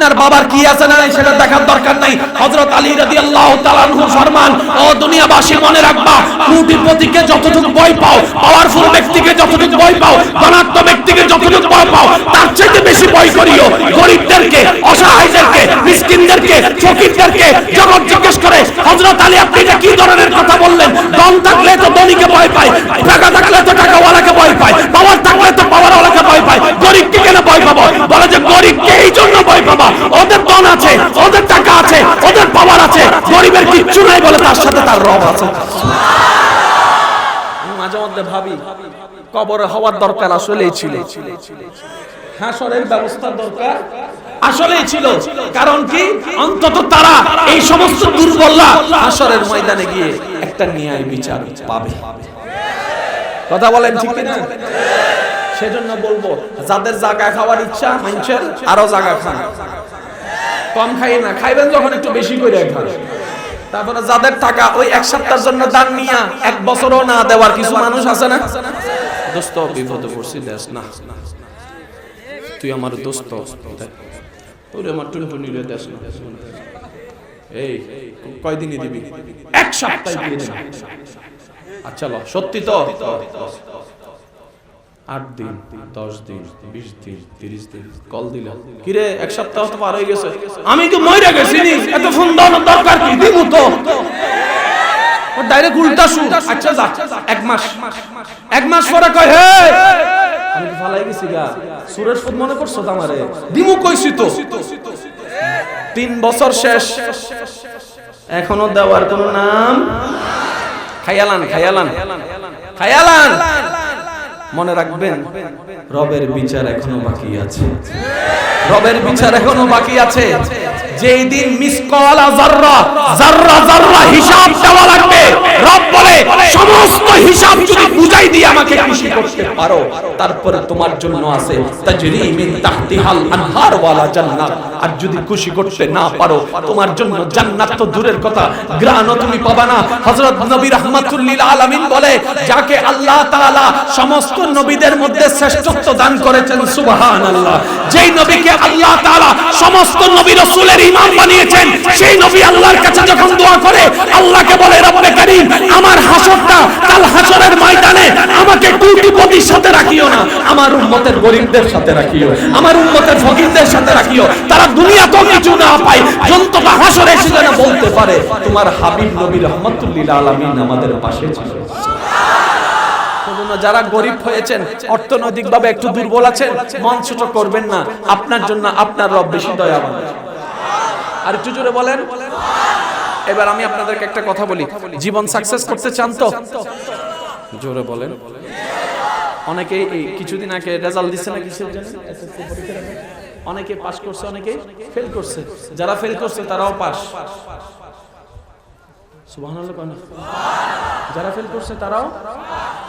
আপনার বাবার কি আছে না নাই সেটা দেখার দরকার নাই। হযরত আলী রাদিয়াল্লাহু তাআলা আনহু ফরমান, ও দুনিয়াবাসী, মনে রাখবা, কোটিপতিকে যতটুকু ভয় পাও পাওয়ারফুল ব্যক্তিকে যতটুকু ভয় পাও, ধনাত্ম ব্যক্তিকে যতটুকু ভয় পাও, তার চাইতে বেশি ভয় করিও। গরিবদেরকে, অসহায়দেরকে, মিসকিনদেরকে, ফকিরদেরকে জগৎ জিজ্ঞেস করে, হযরত আলী, আপনি এটা কি ধরনের কথা বললেন? ধন থাকলে তো ধনীকে ভয় পায়, টাকা থাকলে তো টাকাওয়ালাকে ভয় পায় পাওয়ার থাকলে তো পাওয়ারওয়ালাকে ভয় পায়, গরিবকে কেন ভয় পাবো? বলে যে, গরিবকে এই জন্য ভয় পাবা ওদের ধন আছে, ওদের টাকা আছে, ওদের পাওয়ার আছে, গরিবের কিচ্ছু নাই বলে তার সাথে তার রব আছে। মাঝে মধ্যে ভাবি হওয়ার দরকার ছিল। হাসরের ব্যবস্থার দরকার ছিল। কারণ কি? অন্তত তারা এই সমস্ত দুর্বলরা হাসরের ময়দানে গিয়ে একটা ন্যায় বিচার পাবে। কথা বলেন ঠিক না সেজন্য বলব, যাদের জায়গা খাওয়ার ইচ্ছা মানুষের আরও জায়গা খান। কম খাই না, খাইবেন যখন একটু বেশি করে খান তারপরে যাদের টাকা ওই এক সপ্তাহের জন্য দান নিয়া এক বছরও না দেওয়ার কিছু মানুষ আছে না? দোস্ত, বিপদে পড়ছি, দেশ না। তুই আমার দোস্ত ওরে আমার দেশ না। এই কয়দিনই দিবি? এক সপ্তাহ আচ্ছা ল, সত্যি তো? আট দিন দশ দিন বিশ দিন তিরিশ দিন কল দিল কিরে এক সপ্তাহ তো পার হয়ে গেছে। আমি তো মরে গেছি এত ফোন দেওয়ানোর দরকার কি? দিব তো। ডাইরেক্ট উল্টা আচ্ছা যা। এক মাস। এক মাস পরে কয় হে! আমি ফালাই গেছি গা। ফুদ মনে করছ আমারে? দিমু কইছি তো। তিন বছর শেষ। এখনও দেওয়ার কোন নাম? খায়ালান খায়ালান খায়ালান মনে রাখবেন রবের বিচার এখনও বাকি আছে। রবের বিচার এখনও বাকি আছে। যেই দিন মিসকলা জাররা জাররা জাররা হিসাব দেওয়া লাগবে, রব বলে, সমস্ত হিসাব যদি বুঝাই দিয়ে আমাকে খুশি করতে পারো, তারপরে তোমার জন্য আছে তাজরি মিন তাহতিহাল আনহার ওয়ালা জান্নাত। আর যদি খুশি করতে না পারো, তোমার জন্য জান্নাত তো দূরের কথা গ্রাণও তুমি পাবা না। হযরত নবী রাহমাতুল্লিল আলামিন বলে, যাকে আল্লাহ তাআলা সমস্ত নবীদের মধ্যে শ্রেষ্ঠত্ব দান করেছেন, সুবহানাল্লাহ। যেই নবীকে আল্লাহ তাআলা সমস্ত নবী রাসূলের ইমাম বানিয়েছেন। সেই নবী আল্লাহর কাছে যখন দোয়া করে, আল্লাহকে বলে, রব্বে কারীম, আমার হাসরটা কাল হাসরের ময়দানে আমাকে কোটিপতির সাথে রাখিও না, আমার উম্মতের গরিবদের সাথে রাখিও, আমার উম্মতের ফকিরদের সাথে রাখিও। তারা দুনিয়া তো কিছু না পায়, যন্তটা হাসরে এসে যেন বলতে পারে, তোমার হাবিব নবী রহমতুল্লিল আলামিন আমাদের পাশে ছিল। সেজন্য যারা গরিব হয়েছেন, অর্থনৈতিকভাবে একটু দুর্বল আছেন, মন ছোট করবেন না। আপনার জন্য আপনার রব বেশি দয়াবান। আর একটু জোরে বলেন। এবার আমি আপনাদেরকে একটা কথা বলি। জীবন সাকসেস করতে চান তো? জোরে বলেন। অনেকে এই কিছুদিন আগে রেজাল্ট দিচ্ছে না জন্য? আগে? অনেকে পাস করছে, অনেকে ফেল করছে। যারা ফেল করছে, তারাও পাস সুবহানাল্লাহ যারা ফেল করছে, তারাও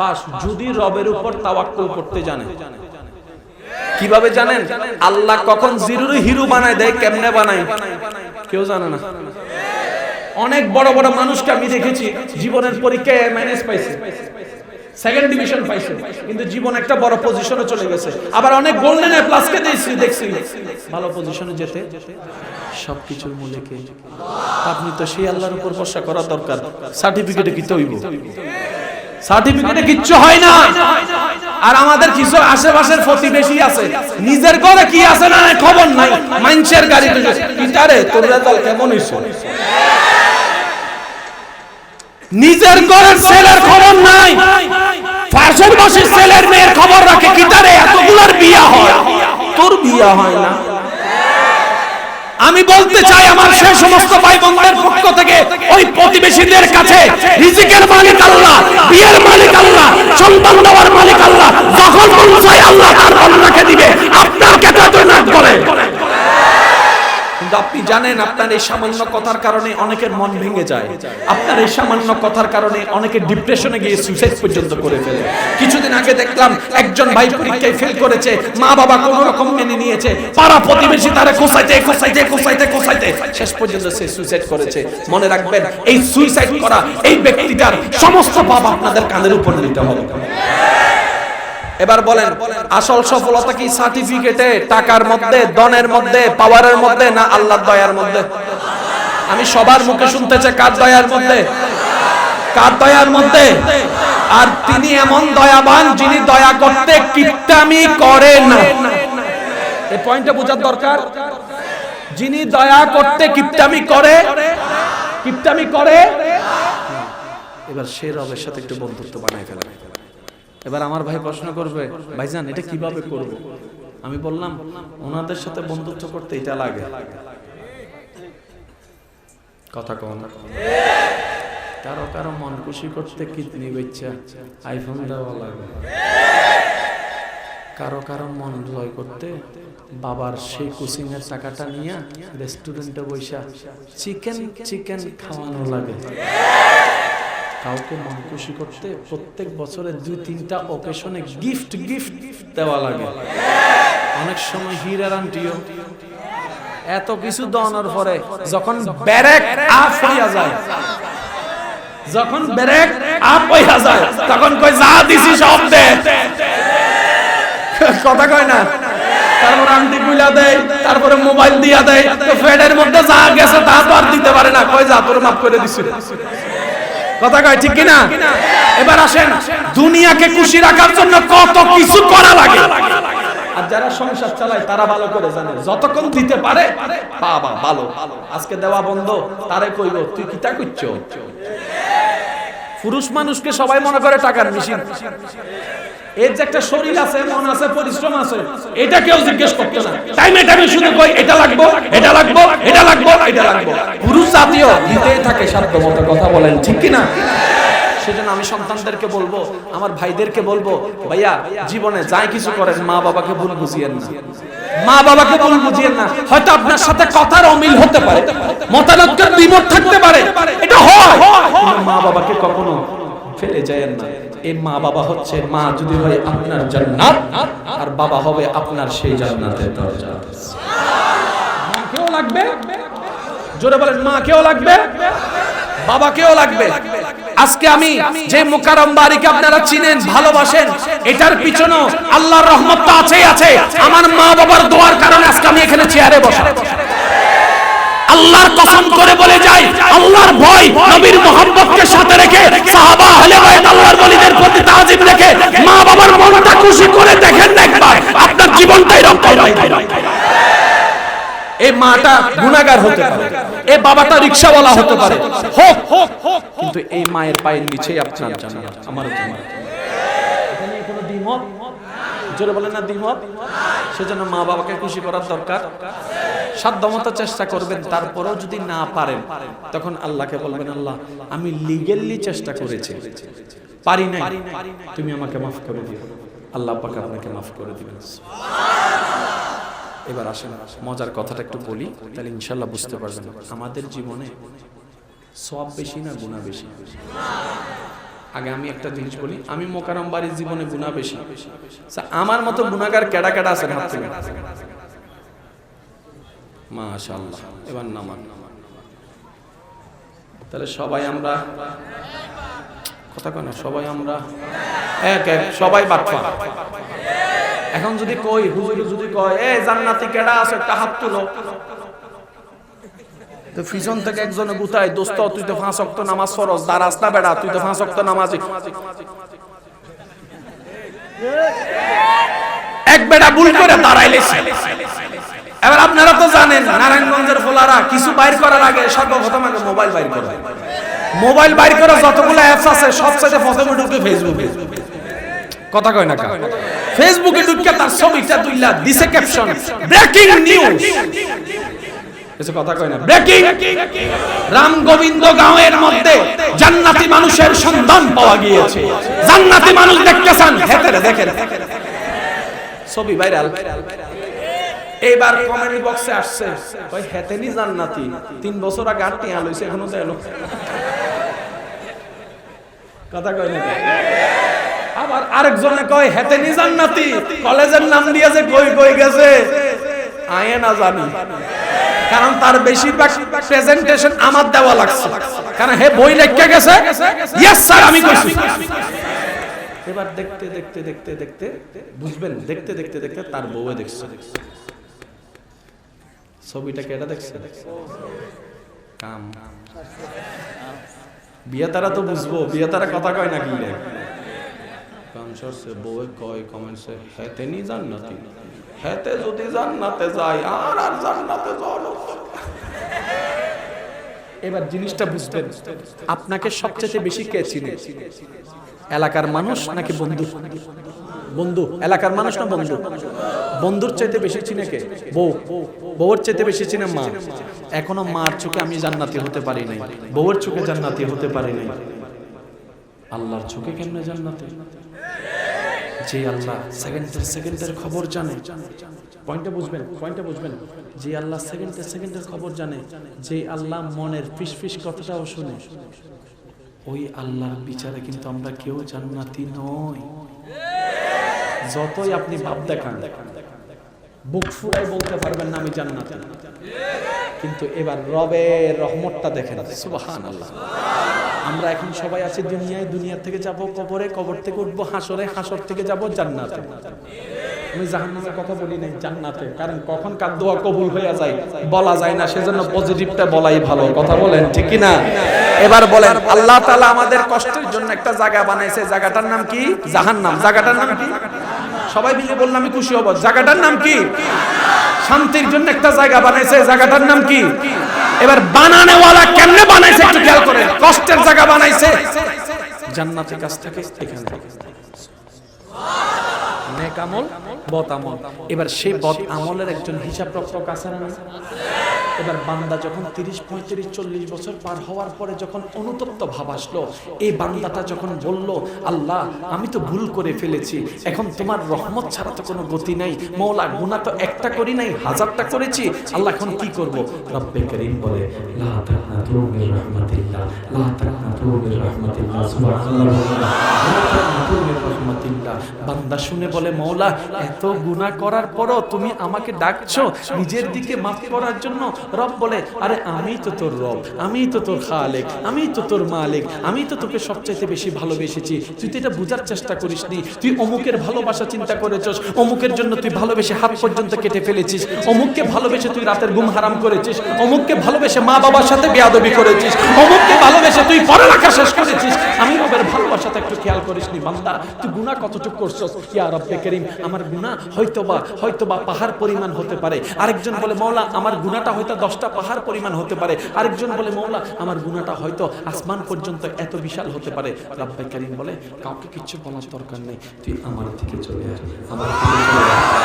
পাস যদি রবের উপর তাওয়াক্কুল করতে জানে। কীভাবে জানেন? আল্লাহ কখন জিরুর হিরু বানায় দেয়, কেমনে বানায়? কেউ জানে না। অনেক বড় বড় মানুষকে আমি দেখেছি, জীবনের পরীক্ষায় মাইনাস পাইছে। সেকেন্ড ডিভিশন পাইছে। কিন্তু জীবন একটা বড় পজিশনে চলে গেছে। আবার অনেক গোল্ডেন এ প্লাস কে দেখছি দেখছি। ভালো পজিশনে যেতে সবকিছুর মূলে কে আপনি তো সেই আল্লাহর উপর ভরসা করা দরকার। সার্টিফিকেটে কি তৈব সার্টিফিকেটে কিচ্ছু হয় না। আর আমাদের কিছু আশেপাশের প্রতিবেশী আছে। নিজের ঘরে কি আছে না খবর নাই। মানুষের গাড়ি পিতারে তোর? রেজাল্ট কেমন হইছে? নিজের ঘরের ছেলের খবর নাই। পাশের বসে ছেলের মেয়ের খবর রাখে। কি তারে? এতগুলার বিয়া হয়। তোর বিয়া হয় না। আমি বলতে চাই আমার সে সমস্ত ভাই বোনদের পক্ষ থেকে, ওই প্রতিবেশীদের কাছে, রিজিকের মালিক আল্লাহ, বিয়ের মালিক আল্লাহ সন্তান দেওয়ার মালিক আল্লাহ, যখন চাই আল্লাহ তার কন্যাকে দিবে। আপনার কেটে তো না করে আপনি জানেন আপনার এই সামান্য কথার কারণে অনেকের মন ভেঙে যায়। আপনার এই সামান্য কথার কারণে অনেকে ডিপ্রেশনে গিয়ে সুইসাইড পর্যন্ত করে ফেলে। কিছুদিন আগে দেখলাম একজন ভাই পরীক্ষায় ফেল করেছে, মা বাবা কোনো রকম মেনে নিয়েছে। পাড়া প্রতিবেশী তারা কোসাইতে কোসাইতে কোসাইতে কোসাইতে। শেষ পর্যন্ত সে সুইসাইড করেছে। মনে রাখবেন, এই সুইসাইড করা এই ব্যক্তিটার সমস্ত পাপ আপনাদের কানের উপর নিতে হবে এবার বলেন, আসল সফলতা কি সার্টিফিকেটে টাকার মধ্যে দনের মধ্যে পাওয়ারের মধ্যে, না আল্লাহর দয়ার মধ্যে? আমি সবার মুখে শুনতে চাই কার দয়ার মধ্যে? কার দয়ার মধ্যে? আর তিনি এমন দয়াবান যিনি দয়া করতে কিপটামি করেন এই পয়েন্টটা বোঝার দরকার? যিনি দয়া করতে কিপটামি করে কিপটামি করে, এবার সে রবের সাথে একটু বন্ধুত্ব বানায় ফেলা এবার আমার ভাই প্রশ্ন করবে, ভাইজান, এটা কীভাবে করব? আমি বললাম, ওনাদের সাথে বন্ধুত্ব করতে এটা লাগে। কথা কম কারও কারও মন খুশি করতে কিডনি বেচা আইফোন দেওয়া লাগে। কারও কারও মন জয় করতে বাবার সেই কোচিং এর টাকাটা নিয়ে রেস্টুরেন্টে বৈশা চিকেন চিকেন খাওয়ানো লাগে। কাউকে মন খুশি করতে প্রত্যেক বছরে দুই তিনটা অকেশনে গিফট গিফট দেওয়া লাগে। অনেক সময় হীরার আন্টিও এত কিছু দেওয়ানোর পরে যখন ব্যারেক আপ হইয়া যায়, যখন ব্রেক আপ হইয়া যায়, তখন কই যা দিছি সব দে। কথা কয় না? তারপর আন্টি গুলা দেয়, তারপরে মোবাইল দিয়া দেয়, তো ফেডের মধ্যে যা গেছে তা তো আর দিতে পারে না। কই যা, তোর মাফ করে দিছি। কথা কয় ঠিক কিনা? এবার আসেন, দুনিয়াকে খুশি রাখার জন্য কত কিছু করা লাগে। আর যারা সংসার চালায়, তারা ভালো করে জানে। যতক্ষণ দিতে পারে, বাবা, ভালো। আজকে দেওয়া বন্ধ, তারে কইব, তুই কি তা করছ? পুরুষ মানুষকে সবাই মনে করে টাকার মেশিন। এর যে একটা শরীর আছে, মন আছে, পরিশ্রম আছে, এটা কেউ জিজ্ঞেস করতে না। টাইমে টাইমে শুধু কই, এটা লাগবো এটা লাগবো এটা লাগবো এটা লাগবো। জাতীয় দিতেই থাকে সাধ্য মতো কথা বলেন, ঠিক কি না সেজন্য আমি সন্তানদেরকে বলব, আমার ভাইদেরকে বলব, ভাইয়া, জীবনে যাই কিছু করেন, মা বাবাকে ভুল বুঝিয়েন না। মা বাবাকে ভুল বুঝিয়েন না। হয়তো আপনার সাথে কথার অমিল হতে পারে, মতানৈক্যের দ্বিমত থাকতে পারে, এটা হয়। মা বাবাকে কখনো ফেলে যায়েন না। এই মা বাবা হচ্ছে মা যদি হয় আপনার জান্নাত, আর বাবা হবে আপনার সেই জান্নাতের দরজা। লাগবে? জোরে বলেন মা লাগবে? বাবা লাগবে? আজকে আমি যে মুকারম বাড়িকে আপনারা চিনেন, ভালোবাসেন, এটার পিছনে আল্লাহর রহমত তো আছেই, আছে। আমার মা বাবার দোয়ার কারণে আজকে আমি এখানে চেয়ারে বসা। আল্লাহর কসম করে বলে যাই আল্লাহর ভয় নবীর মোহাম্মদকে সাথে রেখে সাহাবা আহলে বাইত আল্লাহর ওলিদের প্রতি তাজিম রেখে মা বাবার মনটা খুশি করে দেখেন না একবার আপনার জীবনটাই রক্ষা হয়। এই মাটা গুনাহগার হতে পারে এই বাবাটা রিকশাওয়ালা হতে পারে হোক হোক হোক। কিন্তু এই মায়ের পায়ের নিচে আপনার জান্নাত আমার জান্নাত। এখানে কোনো দ্বিমত? জোরে বলেন না, দ্বিমত? সেজন্য মা বাবাকে খুশি করার দরকার। সাধ্যমতো চেষ্টা করবেন, তারপরেও যদি না পারেন, তখন আল্লাহকে বলবেন, আল্লাহ, আমি লিগেলি চেষ্টা করেছি। পারি নাই। তুমি আমাকে মাফ করে দিও। আল্লাহ পাক আপনাকে মাফ করে দিবেন। এবার আসেন, মজার কথাটা একটু বলি, তাহলে ইনশাল্লাহ বুঝতে পারবেন। আমাদের জীবনে সব বেশি না গুণা বেশি। আগে আমি একটা জিনিস বলি, আমি মোকারম বাড়ির জীবনে গুণা বেশি। আমার মতো গুণাগার কেডা কেডা আছেন হাত থেকে? মাশাআল্লাহ, এবার নামান। তাহলে সবাই আমরা, কথা কয় না, সবাই আমরা এক এক, সবাই বাটপা এখন যদি কই, হুজুর যদি কয়, এ জান্নাতি কেডা আছে, একটা হাত তুলো। তো পিছন থেকে একজনে গুতায়, দোস্ত, তুই তো অক্ত নামাজ ফরজ দারাস না বেড়া, তুই তো পাঁচ অক্ত নামাজি। এক বেড়া ভুল করে দাঁড়াইলে এবার আপনারা তো জানেন, নারায়ণগঞ্জের ফোলারা কিছু বাইর করার আগে সর্বপ্রথম আগে মোবাইল বাইর করে। মোবাইল বাইর করে যতগুলো অ্যাপস আছে সবচেয়ে প্রথমে ঢুকে ফেসবুকে কথা কয় না ফেসবুকে ঢুকে তার ছবিটা তুইলা দিছে ক্যাপশন ব্রেকিং নিউজ কথা কয় না। ব্রেকিং রাম গোবিন্দ মধ্যে জান্নাতি মানুষের সন্ধান পাওয়া গিয়েছে। জান্নাতি মানুষ হেতেরে দেখেন। ভাইরাল। কমেন্ট বক্সে আসছে। ওই হেতেনি জান্নাতি, তিন বছর আগে আটটি এখনও কথা কয় না। আবার আরেকজনে কয় হেতেনি জান্নাতি, কলেজের নাম দিয়ে যে কই কই গেছে। আয়ে না জানি। কারণ তার বেশিরভাগ প্রেজেন্টেশন আমার দেওয়া লাগছে। কারণ হে বই লেখকে গেছে? আমি এবার দেখতে দেখতে দেখতে দেখতে, বুঝবেন, দেখতে দেখতে দেখতে তার বউয়ে দেখছে। ছবিটা কেটা দেখছে? কাম। বিয়ে তারা তো বুঝব, বিয়ে তারা কথা কয় না কিলে কাম সরছে বউয়ে কয় কমেন্টসে হেতে নি জান্নাতি। হেতে যদি জান্নাতে যায় আর আর জান্নাতে যাওয়ার এবার জিনিসটা বুঝবেন, আপনাকে সবচেয়ে বেশি কে চিনে? এলাকার মানুষ নাকি বন্ধু? বন্ধু, এলাকার মানুষ না বন্ধু? বন্ধুর চাইতে বেশি চিনে কে? বউ। বউর চাইতে বেশি চিনে মা? এখনও মার চোখে আমি জান্নাতি হতে পারি নাই। বউর চোখে জান্নাতি হতে পারি নাই। আল্লাহর চোখে কেমনে জান্নাতি? যে আল্লাহ সেকেন্ডের সেকেন্ডের খবর জানে। পয়েন্টটা বুঝবেন পয়েন্টটা বুঝবেন। যে আল্লাহ সেকেন্ডের সেকেন্ডের খবর জানে, যে আল্লাহ মনের ফিস ফিস কথাটাও শুনে। ওই আল্লাহর বিচারে কিন্তু আমরা কেউ জান্নাতি নই। যতই আপনি ভাব দেখান, বুক ফুরাই বলতে পারবেন না আমি জান্নাতি। কিন্তু এবার রবের রহমতটা দেখেন। সুবাহান আল্লাহ আমরা এখন সবাই আছি দুনিয়ায় দুনিয়া থেকে যাব কবরে, কবর থেকে উঠবো হাসরে, হাসর থেকে যাব জান্নাতে। আমি জাহান্নামের কথা বলি নাই, জান্নাতে। কারণ কখন কার দোয়া কবুল হয়ে যায়, বলা যায় না, সেজন্য পজিটিভটা বলাই ভালো। কথা বলেন, ঠিক কি না এবার বলেন, আল্লাহ তাআলা আমাদের কষ্টের জন্য একটা জায়গা বানাইছে, জায়গাটার নাম কি? জাহান্নাম। জায়গাটার নাম কি? সবাই মিলে বললাম, আমি খুশি হব। জায়গাটার নাম কি? শান্তির জন্য একটা জায়গা বানাইছে, জায়গাটার নাম কি? এবার বানানেওয়ালা কেমনে বানাইছে একটু খেয়াল করেন কষ্টের জায়গা বানাইছে। জান্নাতের কাছ থেকে এখানে নেক আমল, বদ আমল। এবার সেই বদ আমলের একজন হিসাব রক্ষক আছে না এবার বান্দা যখন তিরিশ, পঁয়ত্রিশ, চল্লিশ বছর পার হওয়ার পরে যখন অনুতপ্ত ভাব আসলো, এই বান্দাটা যখন বলল, আল্লাহ, আমি তো ভুল করে ফেলেছি। এখন তোমার রহমত ছাড়া তো কোনো গতি নাই। মৌলা গুণা তো একটা করি নাই, হাজারটা করেছি। আল্লাহ, এখন কি করব? রব্বে করিম বলে বান্দা শুনে বলে মৌলা এত গুনাহ করার পরও তুমি আমাকে ডাকছো নিজের দিকে মাফ করার জন্য? রব বলে, আরে আমি তো তোর রব, আমি তো তোর খালেক, আমি তো তোর মালিক, আমি তো তোকে সবচাইতে বেশি ভালোবেসেছি। তুই তো এটা বোঝার চেষ্টা করিসনি, তুই অমুকের ভালোবাসা চিন্তা করেছিস, অমুকের জন্য তুই ভালোবেসে হাত পর্যন্ত কেটে ফেলেছিস, অমুককে ভালোবেসে তুই রাতের ঘুম হারাম করেছিস, অমুককে ভালোবেসে মা বাবার সাথে বেয়াদবি করেছিস, অমুককে ভালোবেসে তুই পড়ালেখা শেষ করেছিস। আমি রবের ভালোবাসাটা একটু খেয়াল করিসনি, বান্দা, তুই গুনাহ কতটুকু করছস? ইয়া রব্বে করিম, আমার গুনাহ হয়তোবা হয়তোবা পাহাড় পরিমাণ হতে পারে। আরেকজন বলে মৌলা আমার গুনাহটা হয়তো দশটা পাহাড় পরিমাণ হতে পারে। আরেকজন বলে, মৌলা, আমার গুনাহটা হয়তো আসমান পর্যন্ত এত বিশাল হতে পারে। রব্বে করিম বলে, কাউকে কিচ্ছু বলার দরকার নেই। তুই আমার দিকে চলে আয়, আমার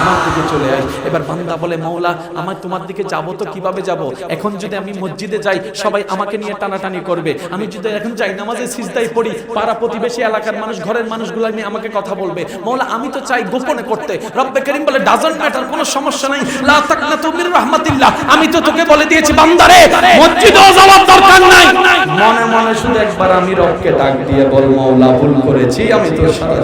আমার দিকে চলে আয়। এবার বান্দা বলে, মৌলা, আমার তোমার দিকে যাব তো কীভাবে যাব? এখন যদি আমি মসজিদে যাই, সবাই আমাকে নিয়ে টানাটানি করবে। আমি যদি এখন যাই, নামাজে সিজদাই পড়ি, পাড়া প্রতিবেশী এলাকার মানুষ, ঘরের মানুষগুলো নিয়ে আমাকে কথা বলবে। মৌলা, আমি তো চাই গোপনে করতে। রব্বে করিম বলে ডাজন্ট ম্যাটার কোনো সমস্যা নাই। লা তাকনাতু মির রাহমাতিল্লাহ, আমি তো তোকে বলে দিয়েছি বান্দারে মসজিদেও যাওয়ার দরকার নাই। মনে মনে শুধু একবার আমি রবকে ডাক দিয়ে বল মৌলা ভুল করেছি আমি তোর সারা।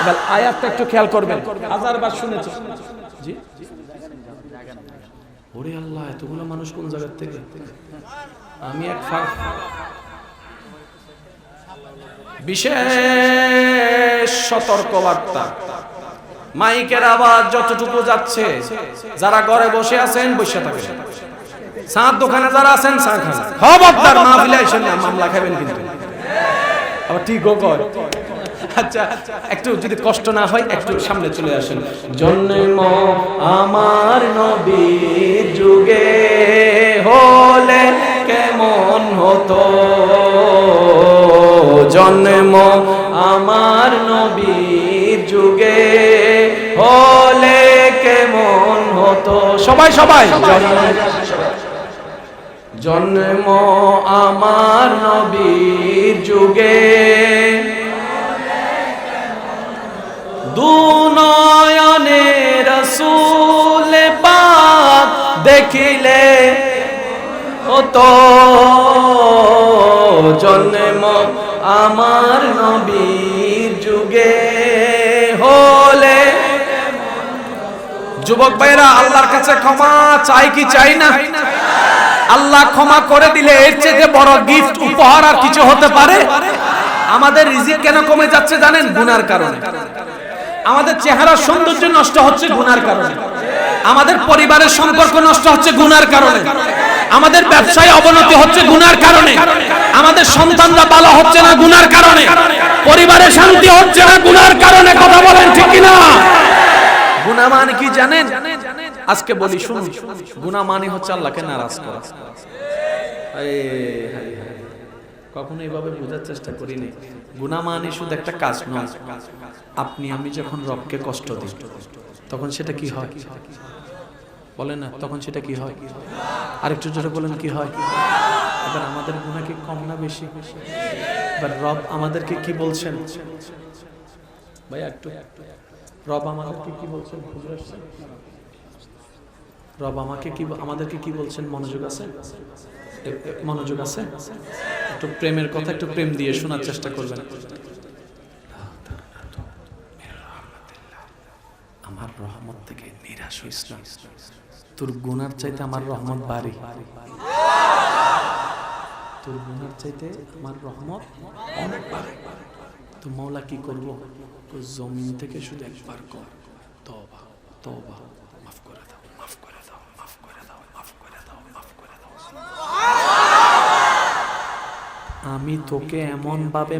এবার আয়াতটা একটু খেয়াল করবেন। হাজারবার শুনেছি। জি? ওরে আল্লাহ এতগুলো মানুষ কোন জায়গার থেকে? আমি এক বিশেষ সতর্ক বার্তা মাইকের আওয়াজ যতটুকু যাচ্ছে, যারা ঘরে বসে আছেন, বসে থাকেন। চাঁদ দোকানে যারা আছেন চা খান। খবরদার মাহফিলে এসে না মামলা খাবেন কিন্তু। আবার ঠিক কর। আচ্ছা একটু যদি কষ্ট না হয়, একটু সামনে চলে আসেন। জন্ম আমার নবীর যুগে হলে কেমন হতো? জন্ম আমার নবীর যুগে হলে কেমন হতো? সবাই সবাই। জন্ম আমার নবীর যুগে। দুনয়নে রসুল পাক দেখিলে তো জন্ম আমার নবীর যুগে। যুবক ভাইরা আল্লাহর কাছে ক্ষমা চাই কি চাই না? আল্লাহ ক্ষমা করে দিলে এর চেয়ে বড় গিফট উপহার আর কিছু হতে পারে? আমাদের রিজিক কেন কমে যাচ্ছে জানেন? গুনার কারণে। আমাদের চেহারার সৌন্দর্য নষ্ট হচ্ছে গুনার কারণে। আমাদের পরিবারের সম্পর্ক নষ্ট হচ্ছে গুনার কারণে। আমাদের ব্যবসায় অবনতি হচ্ছে গুনার কারণে। আমাদের সন্তানরা ভালো হচ্ছে না গুনার কারণে। পরিবারে শান্তি হচ্ছে না গুনার কারণে, কথা বলেন ঠিক কিনা? গুনাহ মানে কি জানেন? আজকে বলি, শুনুন। গুনাহ মানে হচ্ছে আল্লাহকে নারাজ করা। কখনো এইভাবে বোঝার চেষ্টা করিনি। গুনাহ মানে শুধু একটা কাজ নয়। আপনি, আমি যখন রবকে কষ্ট দিই, তখন সেটা কি হয়? বলেন না, তখন সেটা কি হয়? আরেকটু জোরে বলেন, কি হয়? এবার আমাদের গুনাহ কি কম না বেশি? এবার রব আমাদেরকে কি বলছেন? ভাই একটু একটু। রব আমাদেরকে কি বলছেন? হুজুর আসছেন? রব আমাকে কি আমাদেরকে কি বলছেন? মনোযোগ আছে? মনোযোগ আছে? একটু প্রেমের কথা, একটু প্রেম দিয়ে শোনার চেষ্টা করবেন। আমার রহমত থেকে নিরাশ হইস না। তোর গুনার চাইতে আমার রহমত বাড়ি। তোর গুনার চাইতে আমার রহমত অনেক বাড়ে। তো মৌলা কি করব? জমিন থেকে শুধু একবার কর। তবা তবা মাফ করে দাও মাফ করে দাও মাফ করে দাও মাফ করে দাও মাফ করে দাও। আমি তোকে এমন ভাবে